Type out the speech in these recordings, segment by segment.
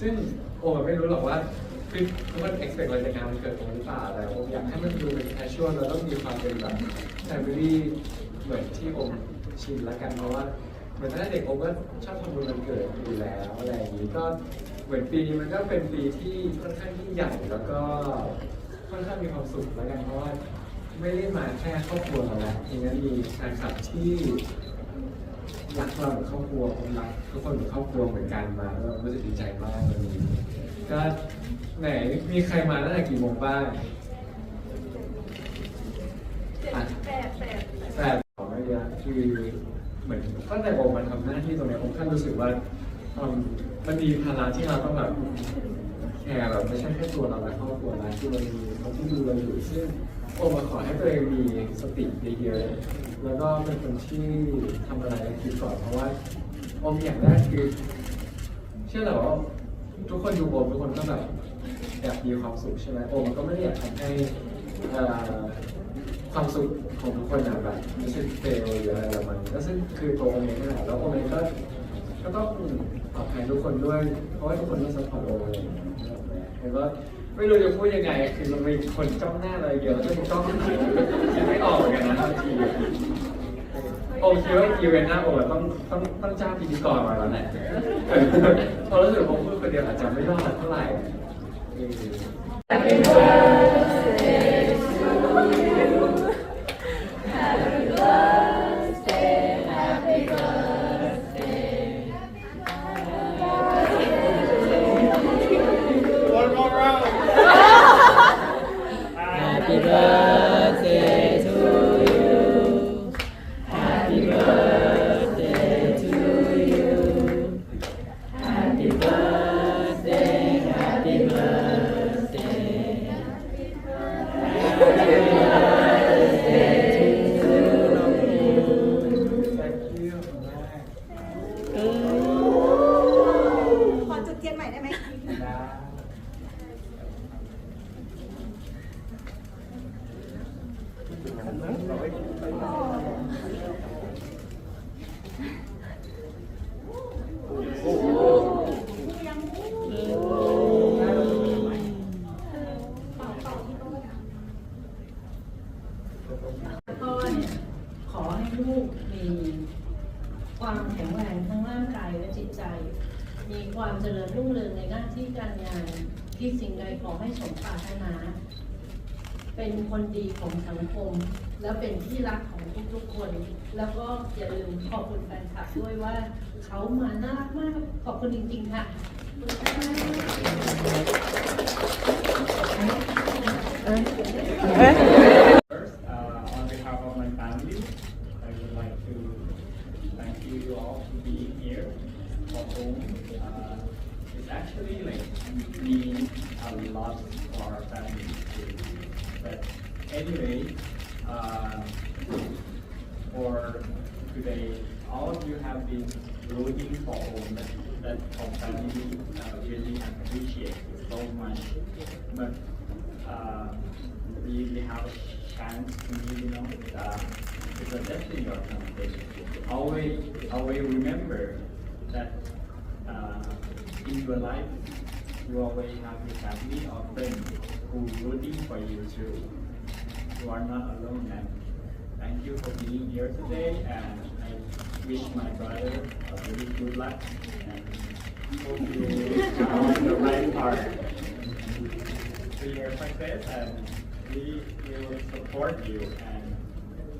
ซึ่งโอมไม่รู้หรอกว่าคือมัน expect อะไรจากงานวันเกิดโอมหรือเปล่าแต่โอมอยากให้มันดูเป็น casual แล้วต้องมีความเป็นแบบ family เหมือนที่โอมชินละกันเพราะว่าเหมือนตั้งแต่เด็กโอมก็ชอบทำบุญวันเกิดอยู่แล้วอะไรอย่างนี้ก็เหมือนปีนี้มันก็เป็นปีที่ค่อนข้างยิ่งใหญ่แล้วก็ค่อนข้างมีความสุขละกันเพราะว่าไม่ได้มาแค่ครอบครัวเราแล้วทีนี้มีแฟนคลับที่ รักเราเหมือนครอบครัวผมรักทุกคนเหมือนครอบครัวเหมือนกันมาแล้วเรารู้สึกดีใจมากวันนี้ก็ไหนมีใครมาตั้งแต่กี่โมงบ้างอะแปดแปดแต่ของไม่เยะคือเหมือนตั้งแต่ผมมาทำหน้าที่ตรงนี้ผมแค่รู้สึกว่าอืมมันมีภาระที่เราต้องแบบ แคร์แบบไม่ใช่แค่ตัวเราและครอบครัวนะที่เรามีเขาที่ดูเราอยู่ซึ่งโอมาขอให้ตัวเองมีสติเยอะๆแล้วก็เป็นคนที่ทำอะไรคิดก่อนเพราะว่าโอมอย่างแรกคือ เชื่อเหรอว่าทุกคนดูโอมทุกคนก็แบบอยากมีความสุขใช่ไหมโอมก็ไม่ได้อยากทำให้ความสุขของทุกคนแบบรู้สึกเฟลหรืออะไรประมาณนี้ก็ซึ่งคือตัวโอมเองนั่แหละแล้วโอมเองก็ ก็ต้องตอบแทนทุกคนด้วย เพราะว่าทุกคนต้องสปอร์ตโอมอะไรอย่างเงี้ยแล้วก็ไม่รู้จะพูดยังไง คือมันมีคนจ้องหน้าเราเยอะแล้วก็จ้องคิดไม่ออกเหมือนกันนะบางทีโอเคว่าอีเวนต์หน้าผมอะต้องต้องต้องจ้างพิธีกรมาแล้วแหละเพราะรู้สึกว่าผมพูดคนเดียวอาจจะไม่รอดเท่าไหร่ พ่อเนี่ยขอให้ลูกมีความแข็งแรงทั้งร่างกายและจิตใจ มีความเจริญรุ่งเรืองในหน้าที่การงานที่สิ่งใดขอให้สมปรารถนา เป็นคนดีของสังคม แล้วเป็นที่รักของทุกๆคน แล้วก็อย่าลืมขอบคุณแฟนคลับด้วยว่าเขามาน่ารักมาก ขอบคุณจริงๆค่ะ First, uh, on behalf of my family, I would like to thank you all for being here for home. Uh, it's actually like means a lot for our family too. But anyway, uh, for today, all of you have been rooting for home. That, our uh, really appreciate so much. But uh, we, we have a chance to you know, uh, it's a destiny or something. Always, always remember that uh, in your life, you always have your family or friends who rooting for you too. You are not alone and thank you for being here today and I wish my brother a very good luck and hope you are the right path to your success and we will support you and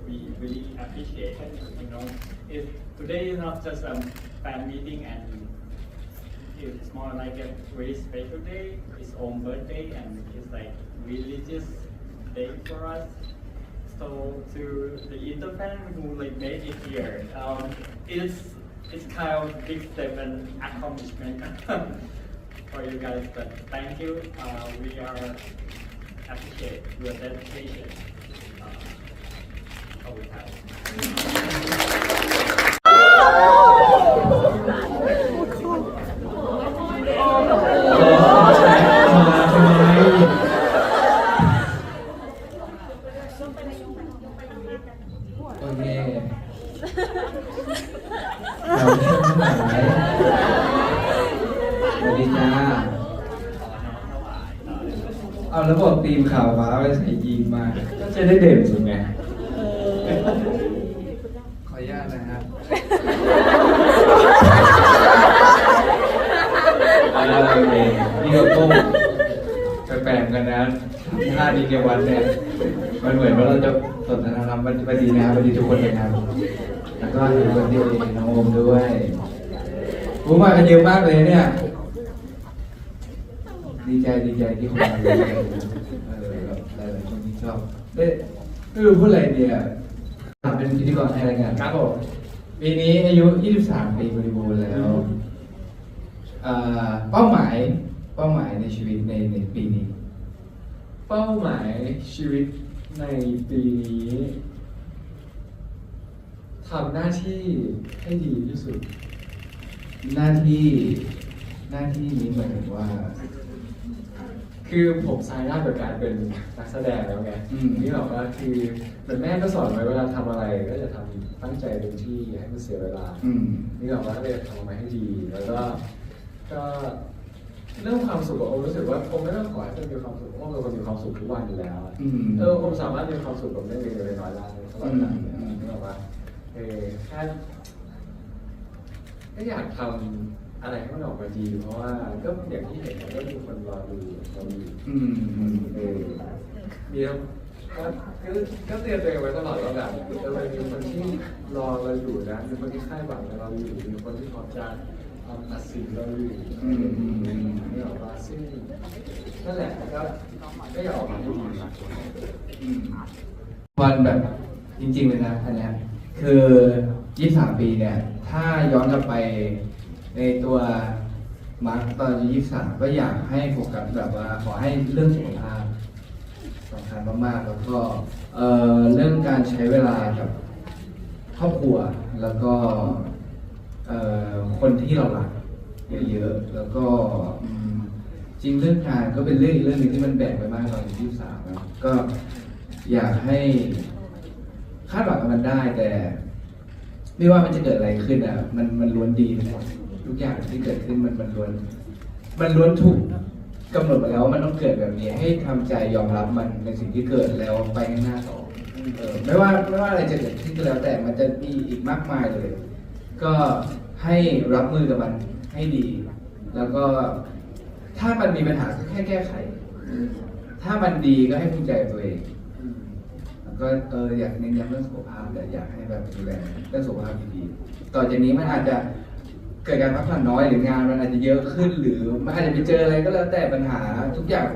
we really appreciate it. You know, it, today is not just a fan meeting and it's more like a very special day. It's own birthday and it's like religious day for us. So to the Inter fan who like made it here, um, it's it's kind of big step and accomplishment for you guys. But thank you. Uh, we are appreciate your dedication. แล้วบอกตีมข่าวฟ้าไปใส่ยีนมา ก็จะได้เด่นสุดไง ขออนุญาตนะครับอาโอเคนี่ก็ต้มแปลกๆกันนะท่าดีในวันเนี่ย มันเหมือนว่าเราจะสนทนาธรรมวันดีนะครับวันดีทุกคนเลยครับ แล้วก็มีวันดีน้องโอมด้วยรู้มากันเยอะมากเลยเนี่ย ดีใจดีใจที่คนมาเยอะเลยเออแบบหลายๆคนที่ชอบเอ๊ะไม่รู้พูดอะไรเนี่ยถามเป็นพิธีกรให้รายงานครับผมปีนี้อายุ 23 ปีบริบูรณ์แล้วเอ่อเป้าหมายเป้าหมายในชีวิตในในปีนี้ เป้าหมายชีวิตในปีนี้ทำหน้าที่ให้ดีที่สุด หน้าที่หน้าที่นี้หมายถึงว่า คือผมสายหน้ากับการเป็นนักแสดงแล้วไงอืม นี่บอกว่าคือเหมือนแม่ก็สอนไว้เวลาทำอะไรก็จะทำตั้งใจเต็มที่อย่าให้มันเสียเวลา อืม นี่บอกว่าเลยทำออกมาให้ดี แล้วก็ก็เรื่องความสุขอะผมรู้สึกว่าผมไม่ต้องขอให้เพื่อนมีความสุขเพราะว่าเรามีความสุขทุกวันอยู่แล้วอะอืมเออผมสามารถมีความสุขกับเรื่องเล็กๆน้อยๆได้ตลอดเวลาเนี่ยอืม นี่บอกว่าเออแค่ก็อยากทำ อะไรให้มันออกมาดีเพราะว่าก็อย่างที่เห็นนะก็มีคนรอดูเราอยู่อืมอืมเออมีก็ก็ก็เตือนตัวเองไว้ตลอดว่าแบบเออมันมีคนที่รอเราอยู่นะมีคนที่คาดหวังกับเราอยู่มีคนที่พร้อมจะทำตัดสินเราอยู่อืมอืมอืมนี่ออกมาซึ่งนั่นแหละก็ก็อยากออกมาให้ดีมากอืมวันแบบจริงๆเลยนะอันเนี้ยคือ 23 ปีเนี่ย ถ้าย้อนกลับไป ในตัวมาร์คตอนอายุ23 ก็อยากให้โฟกัสแบบว่าขอให้เรื่องสุขภาพสำคัญมากๆ แล้วก็เอ่อเรื่องการใช้เวลากับครอบครัว แล้วก็เอ่อคนที่เรารักเยอะๆ แล้วก็อืมจริงเรื่องงานก็เป็นเรื่องอีกเรื่องหนึงที่มันแบ่งไปมากตอนอายุ23นะก็อยากให้คาดหวังกับมันได้แต่ ไม่ว่ามันจะเกิดอะไรขึ้นอะ มันมันล้วนดีทั้งหมด ทุกอย่างที่เกิดขึ้นมันมันล้วน มันล้วนถูกกำหนดมาแล้วว่ามันต้องเกิดแบบนี้ ให้ทำใจยอมรับมันในสิ่งที่เกิดแล้วไปข้างหน้าต่อเออไม่ว่าไม่ว่าอะไรจะเกิดขึ้นก็แล้วแต่มันจะมีอีกมากมายเลย ก็ให้รับมือกับมันให้ดี แล้วก็ถ้ามันมีปัญหาก็แค่แก้ไข ถ้ามันดีก็ให้ภูมิใจตัวเองแล้วก็เอออยากเน้นย้ำเรื่องสุขภาพแต่อยากให้แบบดูแลเรื่องสุขภาพดีๆต่อจากนี้มันอาจจะ เกิดการพักผ่อนน้อยหรืองานมันอาจจะเยอะขึ้น หรือมันอาจจะไปเจออะไรก็แล้วแต่ปัญหาทุกอย่าง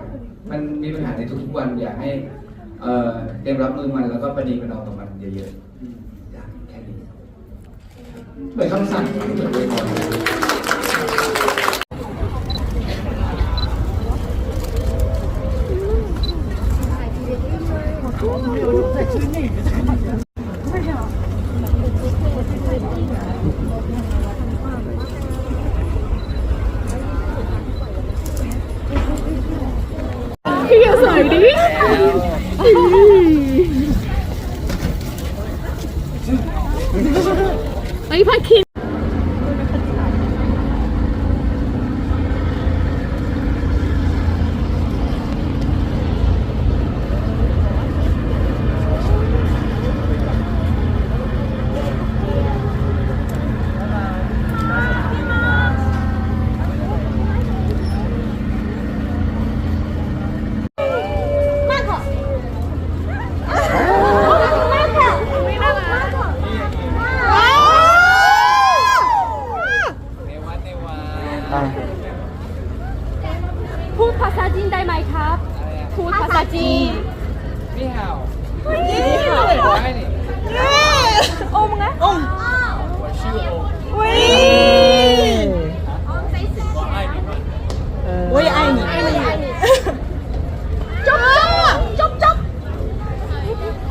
มันมีปัญหาในทุกๆวันอยากให้เอ่อเตรียมรับมือมันแล้วก็ประนีประนอมกับมันเยอะๆอยากแค่นี้เหมือนคำสั่งเหมือนเป็นคน พี่อย่า สวยดิไอ้พักคิน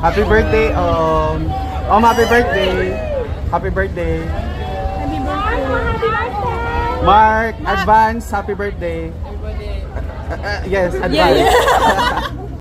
Happy birthday, um, um, happy birthday, happy birthday, Mark, advance, happy birthday. Uh, uh, yes, advance.